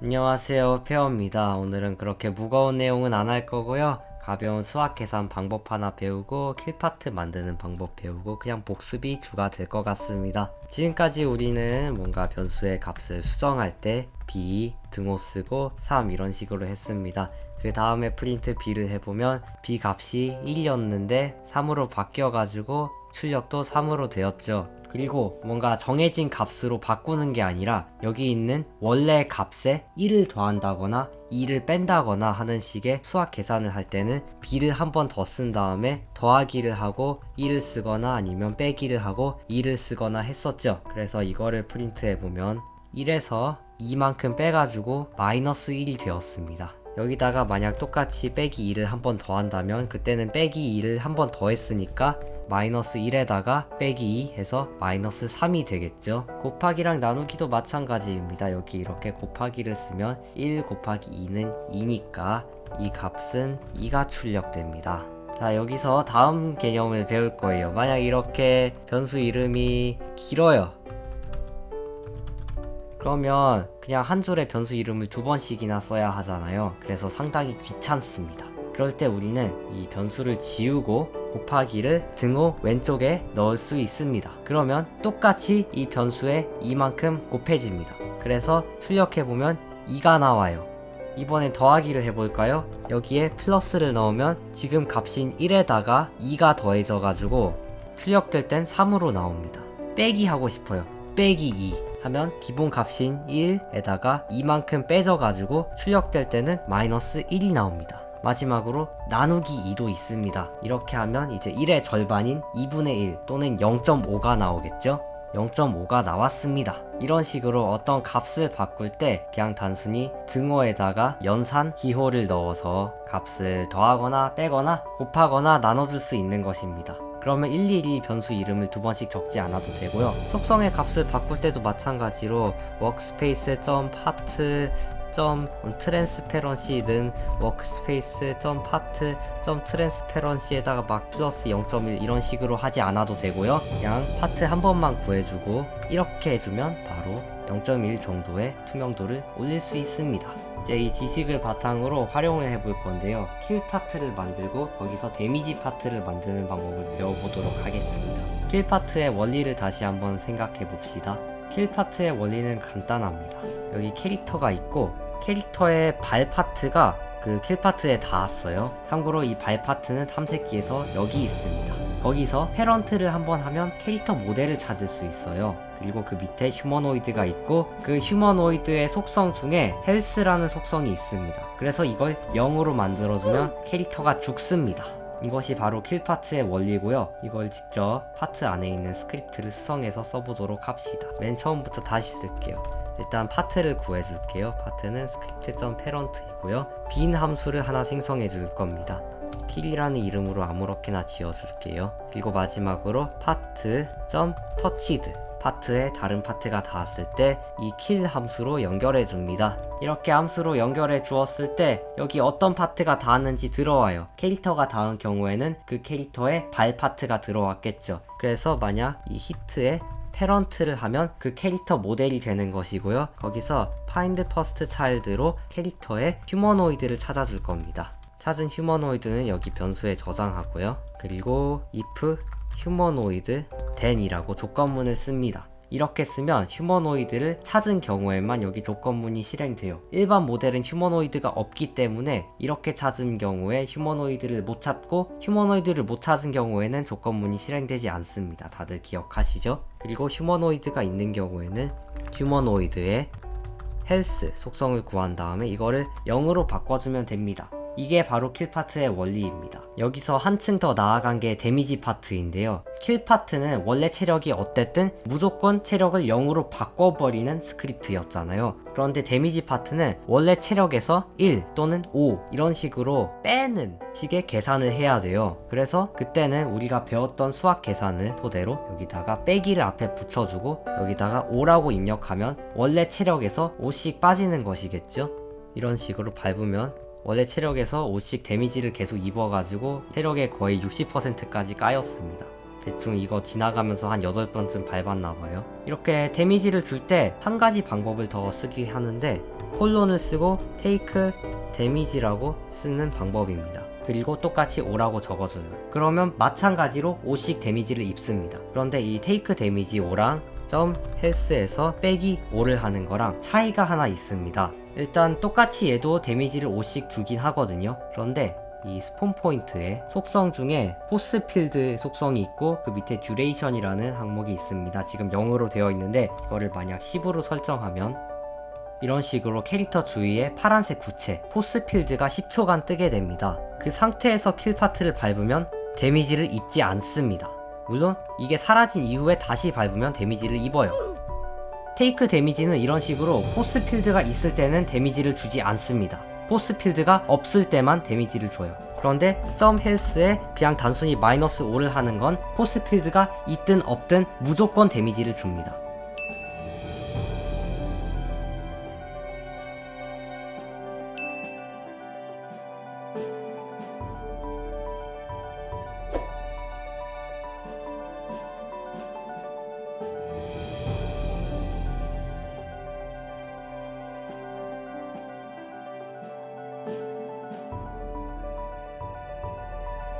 안녕하세요 페어입니다. 오늘은 그렇게 무거운 내용은 안 할 거고요. 가벼운 수학 계산 방법 하나 배우고 킬파트 만드는 방법 배우고 그냥 복습이 주가 될 것 같습니다. 지금까지 우리는 뭔가 변수의 값을 수정할 때 b 등호 쓰고 3 이런 식으로 했습니다 그 다음에 프린트 b를 해보면 b 값이 1이었는데 3으로 바뀌어가지고 출력도 3으로 되었죠 그리고 뭔가 정해진 값으로 바꾸는 게 아니라 여기 있는 원래 값에 1을 더한다거나 2를 뺀다거나 하는 식의 수학 계산을 할 때는 b를 한 번 더 쓴 다음에 더하기를 하고 1을 쓰거나 아니면 빼기를 하고 2를 쓰거나 했었죠. 그래서 이거를 프린트해 보면 1에서 2만큼 빼가지고 마이너스 1이 되었습니다. 여기다가 만약 똑같이 빼기 2를 한 번 더 한다면 그때는 빼기 2를 한 번 더 했으니까 마이너스 1에다가 빼기 2 해서 마이너스 3이 되겠죠. 곱하기랑 나누기도 마찬가지입니다. 여기 이렇게 곱하기를 쓰면 1 곱하기 2는 2니까 이 값은 2가 출력됩니다. 자, 여기서 다음 개념을 배울 거예요. 만약 이렇게 변수 이름이 길어요. 그러면 그냥 한 줄의 변수 이름을 두 번씩이나 써야 하잖아요. 그래서 상당히 귀찮습니다. 그럴 때 우리는 이 변수를 지우고 곱하기를 등호 왼쪽에 넣을 수 있습니다. 그러면 똑같이 이 변수에 이만큼 곱해집니다. 그래서 출력해보면 2가 나와요. 이번엔 더하기를 해볼까요? 여기에 플러스를 넣으면 지금 값인 1에다가 2가 더해져 가지고 출력될 땐 3으로 나옵니다. 빼기 하고 싶어요. 빼기 2 하면 기본 값인 1에다가 이만큼 빼져가지고 출력될 때는 마이너스 1이 나옵니다. 마지막으로 나누기 2도 있습니다. 이렇게 하면 이제 1의 절반인 2분의 1 또는 0.5가 나오겠죠? 0.5가 나왔습니다. 이런 식으로 어떤 값을 바꿀 때 그냥 단순히 등호에다가 연산 기호를 넣어서 값을 더하거나 빼거나 곱하거나 나눠줄 수 있는 것입니다. 그러면 일일이 변수 이름을 두 번씩 적지 않아도 되고요. 속성의 값을 바꿀 때도 마찬가지로 workspace 점 파트 점 트랜스페런시는 워크스페이스 점 파트 점 트랜스페런시에다가 막 플러스 0.1 이런 식으로 하지 않아도 되고요. 그냥 파트 한 번만 구해주고 이렇게 해주면 바로 0.1 정도의 투명도를 올릴 수 있습니다. 이제 이 지식을 바탕으로 활용을 해볼 건데요. 킬 파트를 만들고 거기서 데미지 파트를 만드는 방법을 배워보도록 하겠습니다. 킬 파트의 원리를 다시 한번 생각해 봅시다. 킬 파트의 원리는 간단합니다. 여기 캐릭터가 있고 캐릭터의 발 파트가 그 킬 파트에 닿았어요. 참고로 이 발 파트는 탐색기에서 여기 있습니다. 거기서 패런트를 한번 하면 캐릭터 모델을 찾을 수 있어요. 그리고 그 밑에 휴머노이드가 있고 그 휴머노이드의 속성 중에 헬스라는 속성이 있습니다. 그래서 이걸 0으로 만들어주면 캐릭터가 죽습니다. 이것이 바로 킬 파트의 원리고요. 이걸 직접 파트 안에 있는 스크립트를 수성해서 써보도록 합시다. 맨 처음부터 다시 쓸게요. 일단 파트를 구해줄게요. 파트는 script.parent이고요. 빈 함수를 하나 생성해 줄 겁니다. 킬이라는 이름으로 아무렇게나 지어줄게요. 그리고 마지막으로 파트.touched 파트에 다른 파트가 닿았을 때 이 킬 함수로 연결해 줍니다. 이렇게 함수로 연결해 주었을 때 여기 어떤 파트가 닿았는지 들어와요. 캐릭터가 닿은 경우에는 그 캐릭터의 발 파트가 들어왔겠죠. 그래서 만약 이 히트에 패런트를 하면 그 캐릭터 모델이 되는 것이고요. 거기서 find first child로 캐릭터의 휴머노이드를 찾아줄 겁니다. 찾은 휴머노이드는 여기 변수에 저장하고요. 그리고 if 휴머노이드 then이라고 조건문을 씁니다. 이렇게 쓰면 휴머노이드를 찾은 경우에만 여기 조건문이 실행돼요. 일반 모델은 휴머노이드가 없기 때문에 이렇게 찾은 경우에 휴머노이드를 못 찾고 휴머노이드를 못 찾은 경우에는 조건문이 실행되지 않습니다. 다들 기억하시죠? 그리고 휴머노이드가 있는 경우에는 휴머노이드의 헬스 속성을 구한 다음에 이거를 0으로 바꿔주면 됩니다. 이게 바로 킬 파트의 원리입니다. 여기서 한층 더 나아간 게 데미지 파트인데요. 킬 파트는 원래 체력이 어땠든 무조건 체력을 0으로 바꿔버리는 스크립트였잖아요. 그런데 데미지 파트는 원래 체력에서 1 또는 5 이런 식으로 빼는 식의 계산을 해야 돼요. 그래서 그때는 우리가 배웠던 수학 계산을 토대로 여기다가 빼기를 앞에 붙여주고 여기다가 5라고 입력하면 원래 체력에서 5씩 빠지는 것이겠죠? 이런 식으로 밟으면 원래 체력에서 5씩 데미지를 계속 입어가지고 체력의 거의 60%까지 까였습니다. 대충 이거 지나가면서 한 8번쯤 밟았나봐요. 이렇게 데미지를 줄 때 한 가지 방법을 더 쓰기 하는데 폴론을 쓰고 테이크 데미지라고 쓰는 방법입니다. 그리고 똑같이 오라고 적어줘요. 그러면 마찬가지로 5씩 데미지를 입습니다. 그런데 이 테이크 데미지 5랑 점 헬스에서 빼기 5를 하는 거랑 차이가 하나 있습니다. 일단 똑같이 얘도 데미지를 5씩 주긴 하거든요. 그런데 이 스폰 포인트의 속성 중에 포스 필드 속성이 있고 그 밑에 듀레이션이라는 항목이 있습니다. 지금 0으로 되어 있는데 이거를 만약 10으로 설정하면 이런 식으로 캐릭터 주위에 파란색 구체 포스 필드가 10초간 뜨게 됩니다. 그 상태에서 킬 파트를 밟으면 데미지를 입지 않습니다. 물론 이게 사라진 이후에 다시 밟으면 데미지를 입어요. 테이크 데미지는 이런 식으로 포스 필드가 있을 때는 데미지를 주지 않습니다. 포스 필드가 없을 때만 데미지를 줘요. 그런데 점 헬스에 그냥 단순히 마이너스 5를 하는 건 포스 필드가 있든 없든 무조건 데미지를 줍니다.